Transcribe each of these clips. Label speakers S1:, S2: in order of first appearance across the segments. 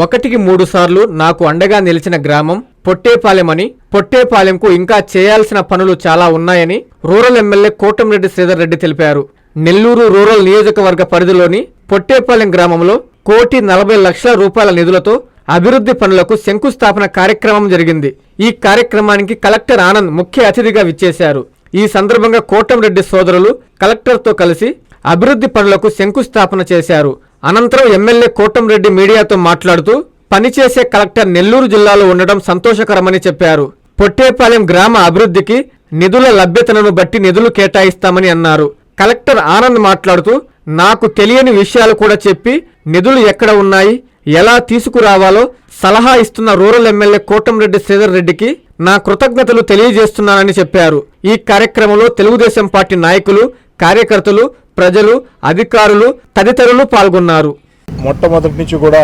S1: ఒకటికి మూడు సార్లు నాకు అండగా నిలిచిన గ్రామం పొట్టేపాలెమని పొట్టేపాలెంకు ఇంకా చేయాల్సిన పనులు చాలా ఉన్నాయని రూరల్ ఎమ్మెల్యే కోటంరెడ్డి శ్రీధర్ రెడ్డి తెలిపారు. నెల్లూరు రూరల్ నియోజకవర్గ పరిధిలోని పొట్టేపాలెం గ్రామంలో కోటి నలభై లక్షల రూపాయల నిధులతో అభివృద్ధి పనులకు శంకుస్థాపన కార్యక్రమం జరిగింది. ఈ కార్యక్రమానికి కలెక్టర్ ఆనంద్ ముఖ్య అతిథిగా విచ్చేశారు. ఈ సందర్భంగా కోటంరెడ్డి సోదరులు కలెక్టర్తో కలిసి అభివృద్ధి పనులకు శంకుస్థాపన చేశారు. అనంతరం ఎమ్మెల్యే కోటంరెడ్డి మీడియాతో మాట్లాడుతూ పనిచేసే కలెక్టర్ నెల్లూరు జిల్లాలో ఉండడం సంతోషకరమని చెప్పారు. పొట్టేపాలెం గ్రామ అభివృద్ధికి నిధుల లభ్యతను బట్టి నిధులు కేటాయిస్తామని అన్నారు. కలెక్టర్ ఆనంద్ మాట్లాడుతూ నాకు తెలియని విషయాలు కూడా చెప్పి నిధులు ఎక్కడ ఉన్నాయి ఎలా తీసుకురావాలో సలహా ఇస్తున్న రూరల్ ఎమ్మెల్యే కోటంరెడ్డి శ్రీధర్ రెడ్డికి నా కృతజ్ఞతలు తెలియజేస్తున్నానని చెప్పారు. ఈ కార్యక్రమంలో తెలుగుదేశం పార్టీ నాయకులు కార్యకర్తలు ప్రజలు అధికారులు తదితరులు పాల్గొన్నారు.
S2: మొట్టమొదటి నుంచి కూడా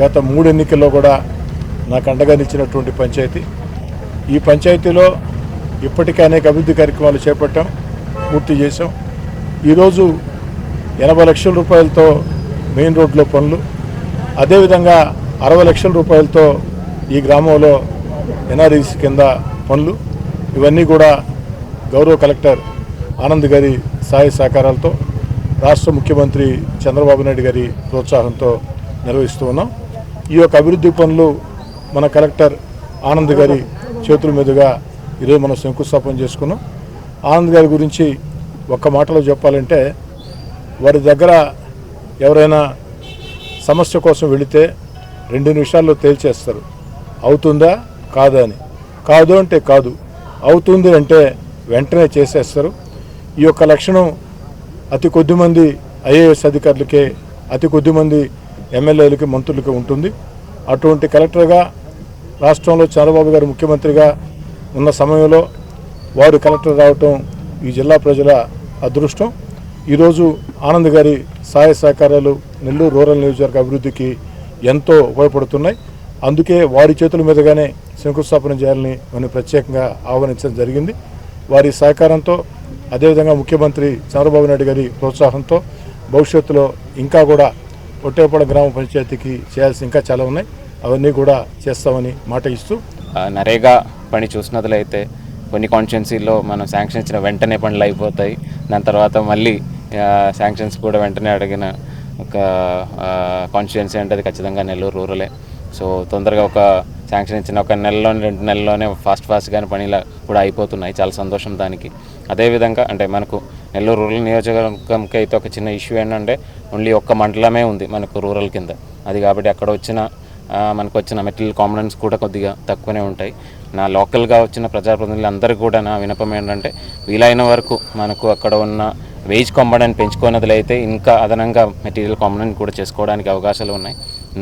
S2: గత మూడు ఎన్నికల్లో కూడా నాకు అండగా నిలిచినటువంటి పంచాయతీ. ఈ పంచాయతీలో ఇప్పటికే అనేక అభివృద్ధి కార్యక్రమాలు చేపట్టాం పూర్తి చేశాం. ఈరోజు ఎనభై లక్షల రూపాయలతో మెయిన్ రోడ్లో పనులు అదేవిధంగా అరవై లక్షల రూపాయలతో ఈ గ్రామంలో ఎన్ఆర్ఈసి కింద పనులు. ఇవన్నీ కూడా గౌరవ కలెక్టర్ ఆనంద్ గారి సహాయ సహకారాలతో రాష్ట్ర ముఖ్యమంత్రి చంద్రబాబు నాయుడు గారి ప్రోత్సాహంతో నిర్వహిస్తూ ఉన్నాం. ఈ యొక్క అభివృద్ధి పనులు మన కలెక్టర్ ఆనంద్ గారి చేతుల మీదుగా ఈరోజు మనం శంకుస్థాపన చేసుకున్నాం. ఆనంద్ గారి గురించి ఒక్క మాటలో చెప్పాలంటే వారి దగ్గర ఎవరైనా సమస్య కోసం వెళితే రెండు నిమిషాల్లో తేల్చేస్తారు. అవుతుందా? కాదా అని. కాదు అంటే కాదు. అవుతుంది అంటే వెంటనే చేసేస్తారు. ఈ యొక్క లక్షణం అతి కొద్ది మంది ఐఏఎస్ అధికారులకే అతి కొద్ది మంది ఎమ్మెల్యేలకి మంత్రులకి ఉంటుంది. అటువంటి కలెక్టర్గా రాష్ట్రంలో చంద్రబాబు గారు ముఖ్యమంత్రిగా ఉన్న సమయంలో వారు కలెక్టర్ రావటం ఈ జిల్లా ప్రజల అదృష్టం. ఈరోజు ఆనంద్ గారి సహాయ సహకారాలు నెల్లూరు రూరల్ నియోజకవర్గ అభివృద్ధికి ఎంతో ఉపయోగపడుతున్నాయి. అందుకే వారి చేతుల మీదుగానే శంకుస్థాపన చేయాలని మనం ప్రత్యేకంగా ఆహ్వానించడం జరిగింది. వారి సహకారంతో అదేవిధంగా ముఖ్యమంత్రి చంద్రబాబు నాయుడు గారి ప్రోత్సాహంతో భవిష్యత్తులో ఇంకా కూడా ఒట్టేపడ గ్రామ పంచాయతీకి చేయాల్సి ఇంకా చాలా ఉన్నాయి. అవన్నీ కూడా చేస్తామని మాట ఇస్తూ
S3: నరేగా పని చూసినట్లయితే కొన్ని కాన్స్టిట్యున్సీలో మనం శాంక్షన్ ఇచ్చిన వెంటనే పనులు అయిపోతాయి. దాని తర్వాత మళ్ళీ శాంక్షన్స్ కూడా వెంటనే అడిగిన ఒక కాన్స్టిట్యున్సీ అంటే అది ఖచ్చితంగా నెల్లూరు రూరలే. సో తొందరగా ఒక శాంక్షన్ ఇచ్చిన ఒక నెలలోనే రెండు నెలల్లోనే ఫాస్ట్ ఫాస్ట్గానే పనిలా కూడా అయిపోతున్నాయి. చాలా సంతోషం దానికి. అదేవిధంగా అంటే మనకు నెల్లూరు రూరల్ నియోజకవర్గంకి అయితే ఒక చిన్న ఇష్యూ ఏంటంటే ఓన్లీ ఒక్క మండలమే ఉంది మనకు రూరల్ కింద. అది కాబట్టి అక్కడ వచ్చిన మనకు వచ్చిన మెటీరియల్ కాంపనెంట్స్ కూడా కొద్దిగా తక్కువనే ఉంటాయి. నా లోకల్గా వచ్చిన ప్రజాప్రతినిధులు అందరూ కూడా నా వినపం ఏంటంటే వీలైన వరకు మనకు అక్కడ ఉన్న వేజ్ కాంపనెంట్ పెంచుకున్నట్లయితే ఇంకా అదనంగా మెటీరియల్ కాంపనెంట్ కూడా చేసుకోవడానికి అవకాశాలు ఉన్నాయి.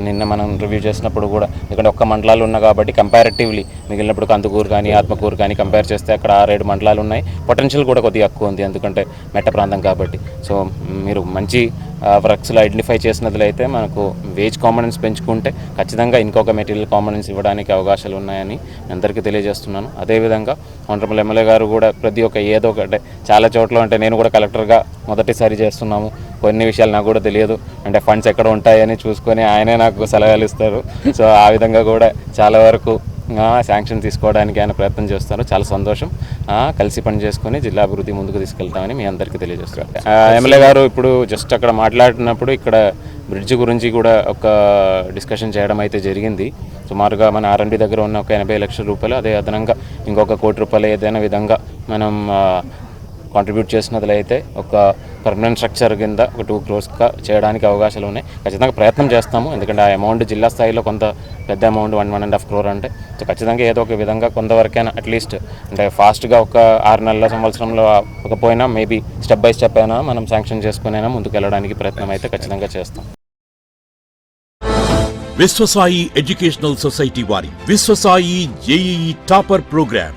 S3: నిన్న మనం రివ్యూ చేసినప్పుడు కూడా ఇక్కడ ఒక్క మండలాలు ఉన్నా కాబట్టి కంపారిటివ్లీ మిగిలినప్పుడు కందుకూరు కానీ ఆత్మకూరు కానీ కంపేర్ చేస్తే అక్కడ ఆరేడు మండలాలు ఉన్నాయి. పొటెన్షియల్ కూడా కొద్దిగా ఎక్కువ ఉంది ఎందుకంటే మెట్ట ప్రాంతం కాబట్టి. సో మీరు మంచి వర్క్స్లో ఐడెంటిఫై చేసినట్లయితే మనకు వేజ్ కాంపనెంట్స్ పెంచుకుంటే ఖచ్చితంగా ఇంకొక మెటీరియల్ కాంపనెంట్స్ ఇవ్వడానికి అవకాశాలు ఉన్నాయని అందరికీ తెలియజేస్తున్నాను. అదేవిధంగా ఆనరబుల్ ఎమ్మెల్యే గారు కూడా ప్రతి ఒక్క ఏదో ఒకటే చాలా చోట్ల అంటే నేను కూడా కలెక్టర్గా మొదటిసారి చేస్తున్నాము. కొన్ని విషయాలు నాకు కూడా తెలియదు. అంటే ఫండ్స్ ఎక్కడ ఉంటాయని చూసుకొని ఆయనే నాకు సలహాలు ఇస్తారు. సో ఆ విధంగా కూడా చాలా వరకు శాంక్షన్ తీసుకోవడానికి ఆయన ప్రయత్నం చేస్తారు చాలా సంతోషం. కలిసి పని చేసుకొని జిల్లా అభివృద్ధి ముందుకు తీసుకెళ్తామని మీ అందరికీ తెలియజేస్తున్నారు ఎమ్మెల్యే గారు ఇప్పుడు జస్ట్ అక్కడ మాట్లాడినప్పుడు ఇక్కడ బ్రిడ్జ్ గురించి కూడా ఒక డిస్కషన్ చేయడం అయితే జరిగింది. సుమారుగా మన ఆర్ఎండి దగ్గర ఉన్న ఒక ఎనభై లక్షల రూపాయలు అదే అదనంగా ఇంకొక కోటి రూపాయలు ఏదైనా విధంగా మనం కాంట్రిబ్యూట్ చేసినట్లయితే ఒక పర్మనెంట్ స్ట్రక్చర్ కింద ఒక టూ క్రోర్స్గా చేయడానికి అవకాశాలు ఉన్నాయి. ఖచ్చితంగా ప్రయత్నం చేస్తాము. ఎందుకంటే ఆ అమౌంట్ జిల్లా స్థాయిలో కొంత పెద్ద amount one one and half crore అంటే. సో ఖచ్చితంగా ఏదో ఒక విధంగా కొంతవరకైనా అట్లీస్ట్ అంటే ఫాస్ట్గా ఒక ఆరు నెలల సంవత్సరంలో పోయినా మేబీ స్టెప్ బై స్టెప్ అయినా మనం శాంక్షన్ చేసుకునైనా ముందుకు వెళ్ళడానికి ప్రయత్నం అయితే ఖచ్చితంగా చేస్తాం.
S4: విశ్వసాయి ఎడ్యుకేషనల్ సొసైటీ వారి Viswasai JEE topper program.